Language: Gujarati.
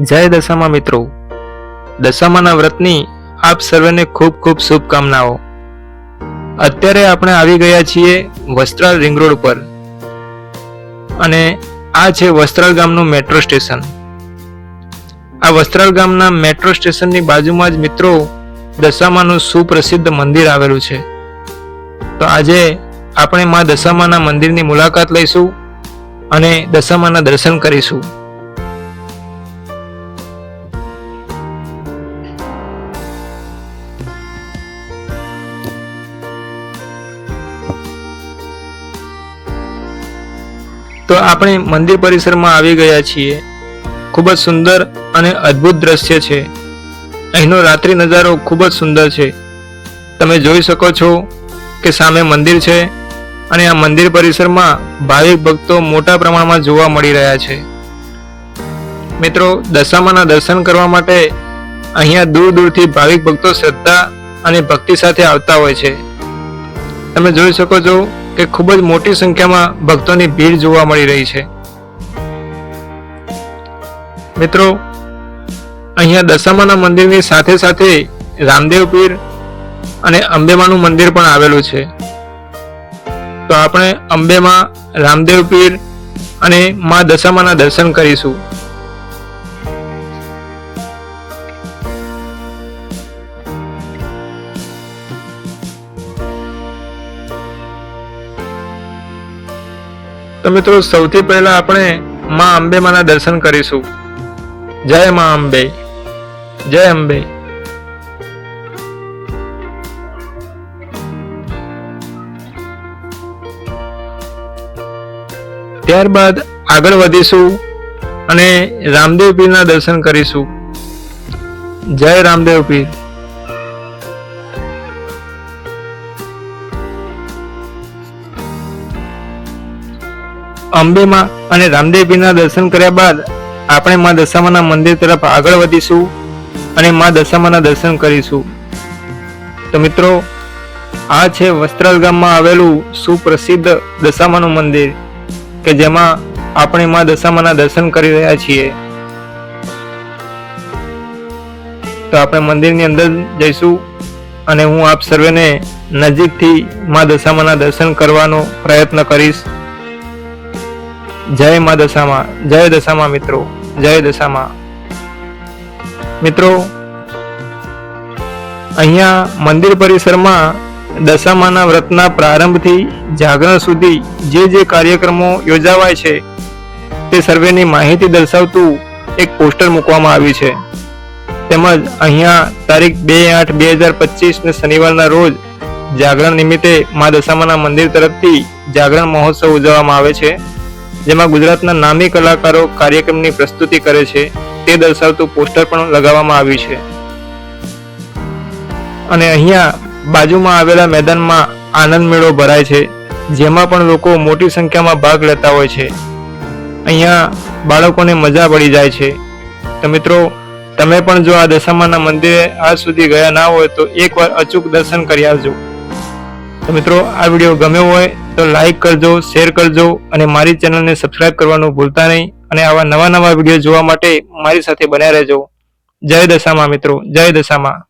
જય દશામાં મિત્રો. દશામાના વ્રતની આપ સર્વેને ખૂબ ખૂબ શુભકામનાઓ. અત્યારે આપણે આવી ગયા છીએ વસ્ત્રાલ રિંગ રોડ પર. અને આ છે વસ્ત્રાલ ગામનું મેટ્રો સ્ટેશન. આ વસ્ત્રાલ ગામના મેટ્રો સ્ટેશનની બાજુમાં જ મિત્રો દશામાનું સુપ્રસિદ્ધ મંદિર આવેલું છે. તો આજે આપણે માં દશામાના મંદિરની મુલાકાત લઈશું અને દશામાના દર્શન કરીશું. તો આપણે મંદિર પરિસરમાં આવી ગયા છીએ. ખૂબ જ સુંદર અને અદ્ભુત દ્રશ્ય છે. અહીંનો રાત્રિ નજારો ખૂબ જ સુંદર છે. તમે જોઈ શકો છો કે સામે મંદિર છે અને આ મંદિર પરિસરમાં ભાવિક ભક્તો મોટા પ્રમાણમાં જોવા મળી રહ્યા છે. મિત્રો, દશામાના દર્શન કરવા માટે અહીંયા દૂર દૂરથી ભાવિક ભક્તો શ્રદ્ધા અને ભક્તિ સાથે આવતા હોય છે. તમે જોઈ શકો છો કે ખૂબ જ મોટી સંખ્યામાં ભક્તોની ભીડ જોવા મળી રહી છે. મિત્રો, અહીંયા દશામાના મંદિરની સાથે સાથે રામદેવ પીર અને અંબેમાનું મંદિર પણ આવેલું છે. તો આપણે અંબેમાં રામદેવ પીર અને મા દશામાના દર્શન કરીશું. તો મિત્રો, સૌથી પહેલા આપણે માં અંબેમાના દર્શન કરીશું. જય મા અંબે. જય અંબે. ત્યારબાદ આગળ વધીશું અને રામદેવ પીરના દર્શન કરીશું. જય રામદેવ પીર. અંબેમાં અને રામદેવીના દર્શન કર્યા બાદ આપણે માં દશામાના મંદિર તરફ આગળ વધીશું અને માં દશામાના દર્શન કરીશું. તો મિત્રો, આ છે વસ્ત્રાલ ગામમાં આવેલું સુપ્રસિદ્ધ દશામાનું મંદિર કે જેમાં આપણે માં દશામાના દર્શન કરી રહ્યા છીએ. તો આપણે મંદિરની અંદર જઈશું અને હું આપ સર્વેને નજીકથી માં દશામાના દર્શન કરવાનો પ્રયત્ન કરીશ. જય મા દશામાં, જય દશામાં મિત્રો, જય દશામાં. મિત્રો, અહીંયા મંદિર પરિસરમાં દશામાના વ્રતના પ્રારંભથી જાગરણ સુધી જે જે કાર્યક્રમો યોજાવાય છે, તે સર્વેની માહિતી દર્શાવતું એક પોસ્ટર મૂકવામાં આવ્યું છે. તેમજ અહીંયા તારીખ બે આઠ બે હજાર પચીસને શનિવારના રોજ જાગરણ નિમિત્તે મા દશામાના મંદિર તરફથી જાગરણ મહોત્સવ ઉજવવામાં આવે છે. જેમાં ગુજરાતના નામી કલાકારો કાર્યક્રમની પ્રસ્તુતિ કરે છે, તે દર્શાવતું પોસ્ટર પણ લગાવવામાં આવ્યું છે. અને અહીંયા બાજુમાં આવેલા મેદાનમાં આનંદ મેળો ભરાય છે, જેમાં પણ લોકો મોટી સંખ્યામાં ભાગ લેતા હોય છે. અહીંયા બાળકોને મજા પડી જાય છે. તો મિત્રો, તમે પણ જો આ દશામાના મંદિરે આજ સુધી ગયા ના હોય તો એકવાર અચૂક દર્શન કરી આવજો. તો મિત્રો, આ વીડિયો ગમ્યો હોય તો લાઈક કરજો શેર કરજો અને મારી ચેનલને સબસ્ક્રાઇબ કરવાનું ભૂલતા નહીં અને આવા નવા નવા વીડિયો જોવા માટે મારી સાથે બન્યા રહેજો. જય દશામાં મિત્રો, જય દશામાં.